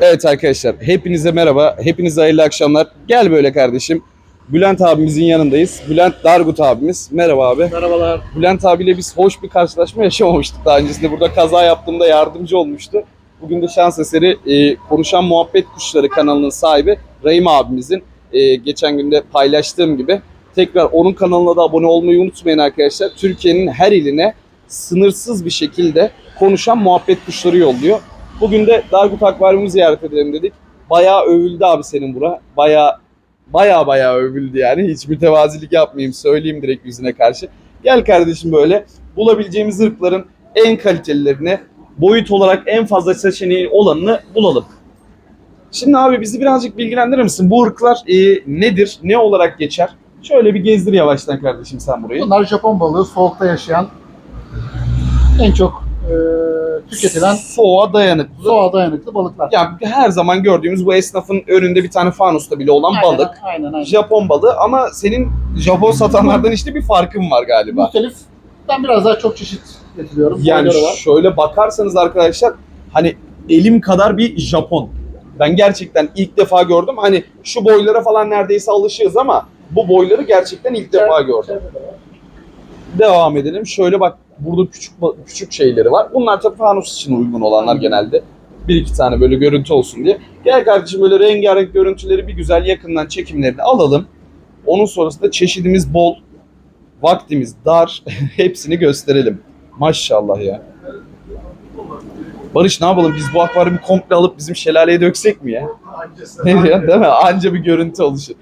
Evet arkadaşlar hepinize merhaba. Hepinize hayırlı akşamlar. Gel böyle kardeşim. Bülent abimizin yanındayız. Bülent Dargut abimiz. Merhaba abi. Merhabalar. Bülent abiyle biz hoş bir karşılaşma yaşamamıştık daha öncesinde. Burada kaza yaptığımda yardımcı olmuştu. Bugün de şans eseri e, Konuşan Muhabbet Kuşları kanalının sahibi Rahim abimizin e, geçen günde paylaştığım gibi tekrar onun kanalına da abone olmayı unutmayın arkadaşlar. Türkiye'nin her iline sınırsız bir şekilde konuşan muhabbet kuşları yolluyor. Bugün de Dargut Akvaryumu ziyaret edelim dedik. Bayağı övüldü abi senin bura. Bayağı bayağı bayağı övüldü yani. Hiç mütevazilik yapmayayım söyleyeyim direkt yüzüne karşı. Gel kardeşim böyle bulabileceğimiz ırkların en kalitelilerini, boyut olarak en fazla seçeneği olanını bulalım. Şimdi abi bizi birazcık bilgilendirir misin? Bu ırklar e, nedir? Ne olarak geçer? Şöyle bir gezdir yavaştan kardeşim sen burayı. Bunlar Japon balığı, soğukta yaşayan en çok e, tüketilen Soğuğa dayanıklı. soğuğa dayanıklı balıklar. Yani her zaman gördüğümüz bu esnafın önünde bir tane fanusta bile olan Aynen, balık. Aynen aynen. Japon balığı ama senin Japon satanlardan işte bir farkın var galiba. Muhtelif. Ben biraz daha çok çeşit getiriyorum. Yani şöyle bakarsanız arkadaşlar hani elim kadar bir Japon. Ben gerçekten ilk defa gördüm. Hani şu boylara falan neredeyse alışığız ama bu boyları gerçekten ilk defa gördüm. Devam edelim. Şöyle bak burada küçük küçük şeyleri var. Bunlar tabii fanus için uygun olanlar genelde. Bir iki tane böyle görüntü olsun diye. Gel kardeşim böyle rengarenk görüntüleri bir güzel yakından çekimlerini alalım. Onun sonrasında çeşidimiz bol, vaktimiz dar. Hepsini gösterelim. Maşallah ya. Barış ne yapalım biz bu akvaryumu komple alıp bizim şelaleye döksek mi ya? Ne diyorsun değil mi? Anca bir görüntü oluşur.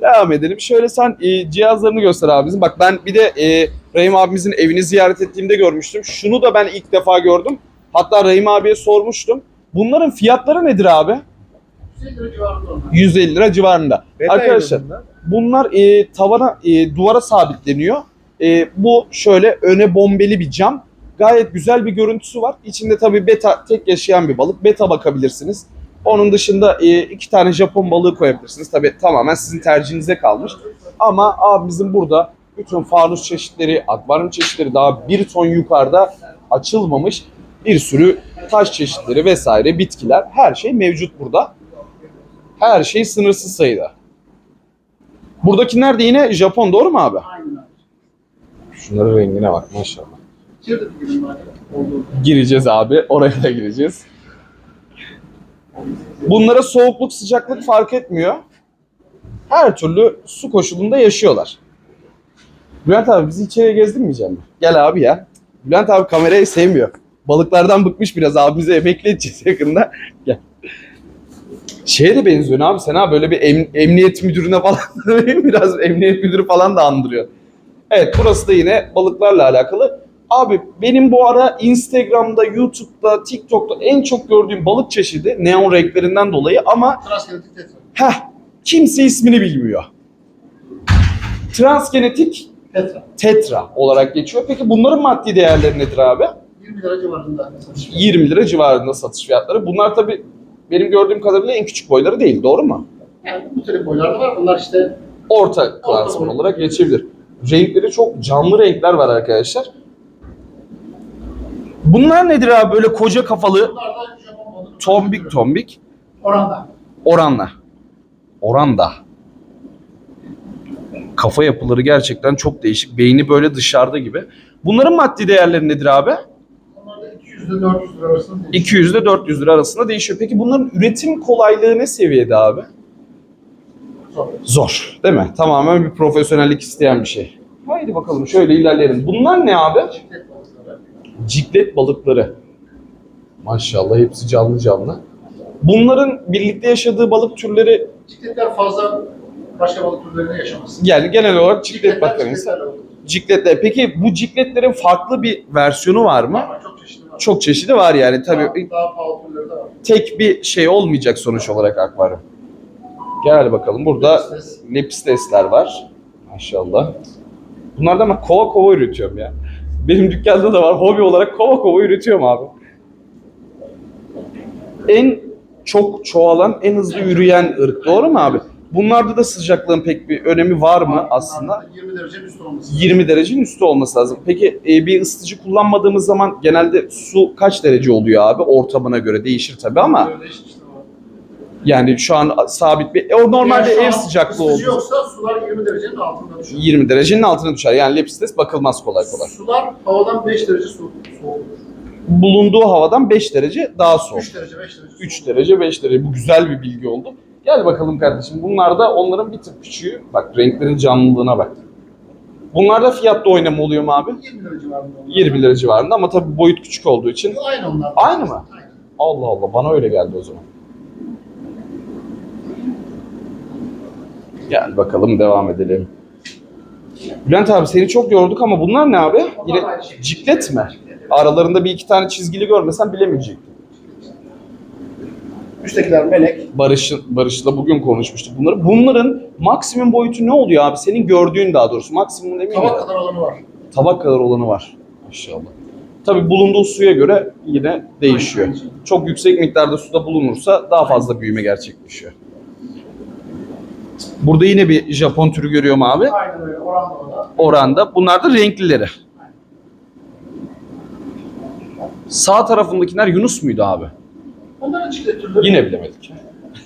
Devam edelim. Şöyle sen e, cihazlarını göster abimizin. Bak ben bir de e, Rahim abimizin evini ziyaret ettiğimde görmüştüm. Şunu da ben ilk defa gördüm. Hatta Rahim abiye sormuştum. Bunların fiyatları nedir abi? 150 lira civarında onlar. 150 lira civarında. Arkadaşlar bunlar e, tavana, e, duvara sabitleniyor. E, bu şöyle öne bombeli bir cam. Gayet güzel bir görüntüsü var. İçinde tabii beta tek yaşayan bir balık. Beta bakabilirsiniz. Onun dışında e, iki tane Japon balığı koyabilirsiniz. Tabii tamamen sizin tercihinize kalmış. Ama abimizin burada bütün fanus çeşitleri, akvaryum çeşitleri daha bir ton yukarıda açılmamış bir sürü taş çeşitleri vesaire bitkiler her şey mevcut burada. Her şey sınırsız sayıda. Buradakiler de yine Japon doğru mu abi? Aynen. Şunların rengine bak maşallah. Gireceğiz abi. Oraya da gireceğiz. Bunlara soğukluk sıcaklık fark etmiyor. Her türlü su koşulunda yaşıyorlar. Bülent abi bizi içeriye gezdirmeyecek mi? Gel abi ya. Bülent abi kamerayı sevmiyor. Balıklardan bıkmış biraz abimize emekli edeceğiz yakında. Gel. Şeye de benziyorsun abi sen ha böyle bir em- emniyet müdürüne falan biraz emniyet müdürü falan da andırıyor. Evet burası da yine balıklarla alakalı. Abi benim bu ara Instagram'da, YouTube'da, TikTok'ta en çok gördüğüm balık çeşidi neon renklerinden dolayı ama heh, kimse ismini bilmiyor. Transgenetik Tetra. tetra olarak geçiyor. Peki bunların maddi değerleri nedir abi? 20 lira civarında satış. 20 lira civarında satış fiyatları. Bunlar tabii benim gördüğüm kadarıyla en küçük boyları değil, doğru mu? Yani bu tür boylarda var. Bunlar işte Orta klasman olarak geçebilir. Renkleri çok canlı renkler var arkadaşlar. Bunlar nedir abi böyle koca kafalı, bunlar da Japon balığı. tombik tombik, Oranda. oranla. Oranda. Kafa yapıları gerçekten çok değişik. Beyni böyle dışarıda gibi. Bunların maddi değerleri nedir abi? Onlar da 200 ile 400 lira arasında değişiyor. 200 ile 400 lira arasında değişiyor. Peki bunların üretim kolaylığı ne seviyede abi? Zor. Zor değil mi? Tamamen bir profesyonellik isteyen bir şey. Haydi bakalım şöyle ilerleyelim. Bunlar ne abi? Çiftlik balıkları. Ciklet balıkları. Maşallah hepsi canlı canlı. Bunların birlikte yaşadığı balık türleri Cikletler fazla başka balık türlerinde yaşamaz. yani genel olarak ciklet olur. Cikletler. Peki bu cikletlerin farklı bir versiyonu var mı? Ama çok çeşitli var. Çok çeşidi var yani tabii. Daha, daha pahalı türleri de var. Tek bir şey olmayacak sonuç olarak akvaryum. Gel bakalım burada Lepistes. lepistesler var. Maşallah. Bunlardan ben kova kova üretiyorum ya. Benim dükkanda da var. Hobi olarak kova kova üretiyorum abi. En çok çoğalan, en hızlı yürüyen ırk. Doğru mu abi? Bunlarda da sıcaklığın pek bir önemi var mı aslında? 20 derecenin üstü olması. 20 derecenin üstü olması lazım. Peki e, bir ısıtıcı kullanmadığımız zaman genelde su kaç derece oluyor abi? Ortamına göre değişir tabii ama Böyle işte var. Yani şu an sabit bir... E, o normalde ev sıcaklığı oldu. yoksa sular 20 derecenin altında düşer. 20 derecenin altına düşer. Yani Lepistes bakılmaz kolay kolay. Sular havadan 5 derece soğuk. soğuk. Bulunduğu havadan 5 derece daha soğuk. 3 derece 5 derece soğuk. 3 derece 5 derece. Bu güzel bir bilgi oldu. Gel bakalım kardeşim. Bunlar da onların bir tık küçüğü. Bak renklerin canlılığına bak. Bunlarda fiyatta oynama oluyor mu abi? 20 lira civarında. onlar. 20 lira civarında ama tabii boyut küçük olduğu için. Aynı onlar. Aynı mı? Aynı. Allah Allah bana öyle geldi o zaman. Gel bakalım devam edelim. Bülent abi seni çok yorduk ama bunlar ne abi? Yine ciklet mi? Aralarında bir iki tane çizgili görmesen bilemeyecektim. Üsttekiler melek. Barış, Barış'la bugün konuşmuştuk bunları. Bunların maksimum boyutu ne oluyor abi? Senin gördüğün daha doğrusu. Maksimum demeyeyim Tabak de. kadar olanı var. Tabak kadar olanı var. Maşallah. Tabii bulunduğu suya göre yine değişiyor. Çok yüksek miktarda suda bulunursa daha fazla büyüme gerçekleşiyor. Burada yine bir Japon türü görüyorum abi. Aynen öyle. Oran da o da. Oranda. Bunlar da renklileri. Sağ tarafındakiler Yunus muydu abi? Onların ciklet türleri. Yine bilemedik.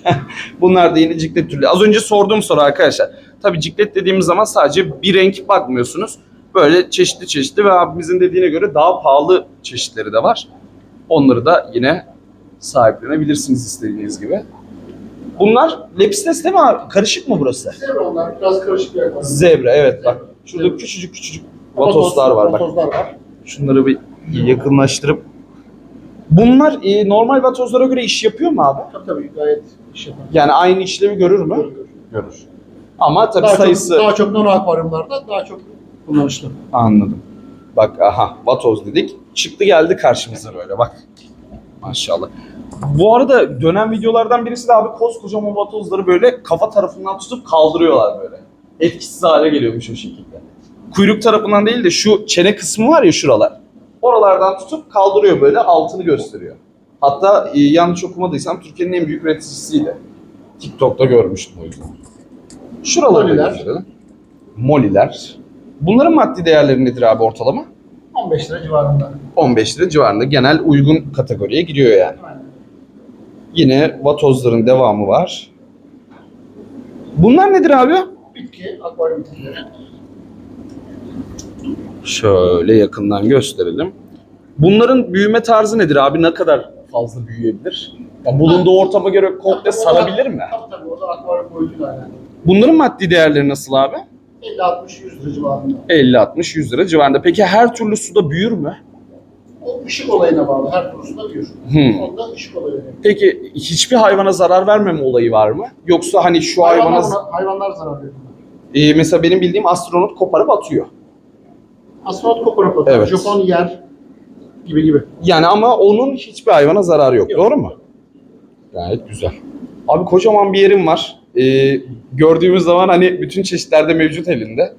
Bunlar da yine ciklet türlü. Az önce sorduğum soru arkadaşlar. Tabii ciklet dediğimiz zaman sadece bir renk bakmıyorsunuz. Böyle çeşitli çeşitli ve abimizin dediğine göre daha pahalı çeşitleri de var. Onları da yine sahiplenebilirsiniz istediğiniz gibi. Bunlar Lepistes değil mi abi? Karışık mı burası? Zebra onlar. Biraz karışık bir yaklaşım. Zebra evet bak. Şurada küçücük küçücük vatoslar var bak. Vatozlar var. Şunları bir yakınlaştırıp. Bunlar e, normal vatozlara göre iş yapıyor mu abi? Tabii tabii gayet iş yapar. Yani aynı işlevi görür mü? Görülür. Görür. Ama tabii Daha sayısı çok, daha çok nano akvaryumlarda daha çok kullanışlı. anladım. Bak aha vatoz dedik. Çıktı geldi karşımıza böyle bak. Maşallah. Bu arada dönen videolardan birisi de abi koskocaman vatozları böyle kafa tarafından tutup kaldırıyorlar böyle. Etkisiz hale geliyormuş o şekilde. Kuyruk tarafından değil de şu çene kısmı var ya şuralar. Oralardan tutup kaldırıyor böyle altını gösteriyor. Hatta e, yanlış okumadıysam Türkiye'nin en büyük üreticisiydi. TikTok'ta görmüştüm o yüzden. Şuraları Moliler. gösterelim. Moliler. Bunların maddi değerleri nedir abi ortalama? 15 lira civarında. 15 lira civarında genel uygun kategoriye giriyor yani. Aynen. Yine vatozların devamı var. Bunlar nedir abi? Bitki, akvaryum bitkileri. Şöyle yakından gösterelim. Bunların büyüme tarzı nedir abi? Ne kadar fazla büyüyebilir? Ya bulunduğu ortama göre komple sarabilir mi? Tabii tabii o da akvaryum yani. Bunların maddi değerleri nasıl abi? 50-60-100 lira civarında. 50-60-100 lira civarında. Peki her türlü suda büyür mü? O ışık olayına bağlı. Her konusunda büyür. Hmm. Onda ışık olayı önemli. Peki hiçbir hayvana zarar vermeme olayı var mı? Yoksa hani şu hayvana... Hayvanlar, hayvanlar zarar veriyor. Ee, mesela benim bildiğim astronot koparıp atıyor. Astronot kokoreç atıyor. Evet. Japon yer gibi gibi. Yani ama onun hiçbir hayvana zararı yok. Yok. Doğru mu? Gayet güzel. Abi kocaman bir yerim var. Ee, gördüğümüz zaman hani bütün çeşitlerde mevcut elinde.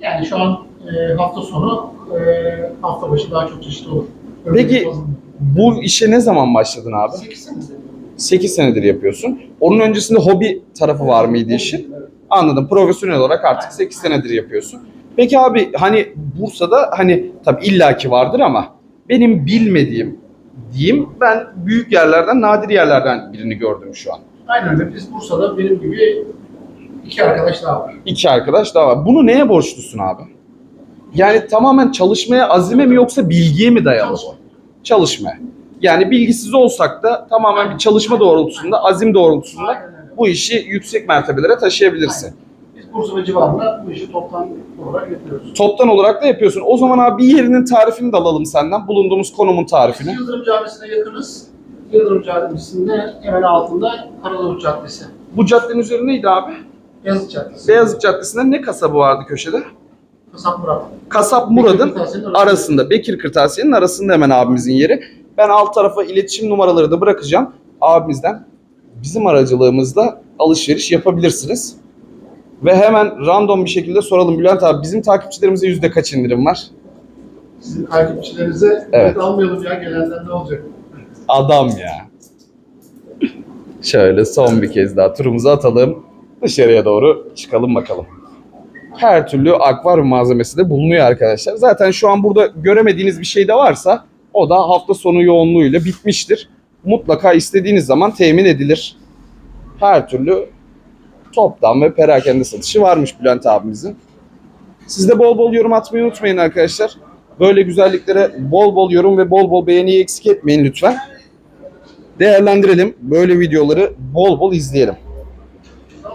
Yani şu an e, hafta sonu, e, hafta başı daha çok çeşit olur. Peki- Bu işe ne zaman başladın abi? 8 sene. 8 senedir yapıyorsun. Onun öncesinde hobi tarafı var mıydı işin? Anladım. Profesyonel olarak artık 8 senedir yapıyorsun. Peki abi hani Bursa'da hani tabii illaki vardır ama benim bilmediğim diyeyim ben büyük yerlerden nadir yerlerden birini gördüm şu an. Aynen öyle. Biz Bursa'da benim gibi iki arkadaş daha var. İki arkadaş daha var. Bunu neye borçlusun abi? Yani tamamen çalışmaya, azime mi yoksa bilgiye mi dayalı? Çalışma. Çalışmaya. Yani bilgisiz olsak da tamamen bir çalışma doğrultusunda, azim doğrultusunda Aynen bu işi yüksek mertebelere taşıyabilirsin. Biz Bursa ve civarında bu işi toptan olarak yapıyoruz. Toptan olarak da yapıyorsun. O zaman abi bir yerinin tarifini de alalım senden. Bulunduğumuz konumun Biz tarifini. Yıldırım Camisi'ne yakınız. Yıldırım Camisi'nde hemen altında Karalavuk Caddesi. Bu caddenin üzeri neydi abi? Yazık Caddesi. Beyazıt Caddesi'nde ne kasabı vardı köşede? Kasap Murat. Kasap Murad'ın Kırtasiye'nin arasında. Bekir Kırtasiye'nin arasında hemen abimizin yeri. Ben alt tarafa iletişim numaraları da bırakacağım. Abimizden bizim aracılığımızla alışveriş yapabilirsiniz. Ve hemen random bir şekilde soralım Bülent abi bizim takipçilerimize yüzde kaç indirim var? Sizin takipçilerinize Evet. almayalım ya gelenden ne olacak? Adam ya. Şöyle son bir kez daha turumuzu atalım. Dışarıya doğru çıkalım bakalım. Her türlü akvaryum malzemesi de bulunuyor arkadaşlar. Zaten şu an burada göremediğiniz bir şey de varsa o da hafta sonu yoğunluğuyla bitmiştir. Mutlaka istediğiniz zaman temin edilir. her türlü toptan ve perakende satışı varmış Bülent abimizin. Siz de bol bol yorum atmayı unutmayın arkadaşlar. Böyle güzelliklere bol bol yorum ve bol bol beğeniyi eksik etmeyin lütfen. Değerlendirelim. Böyle videoları bol bol izleyelim.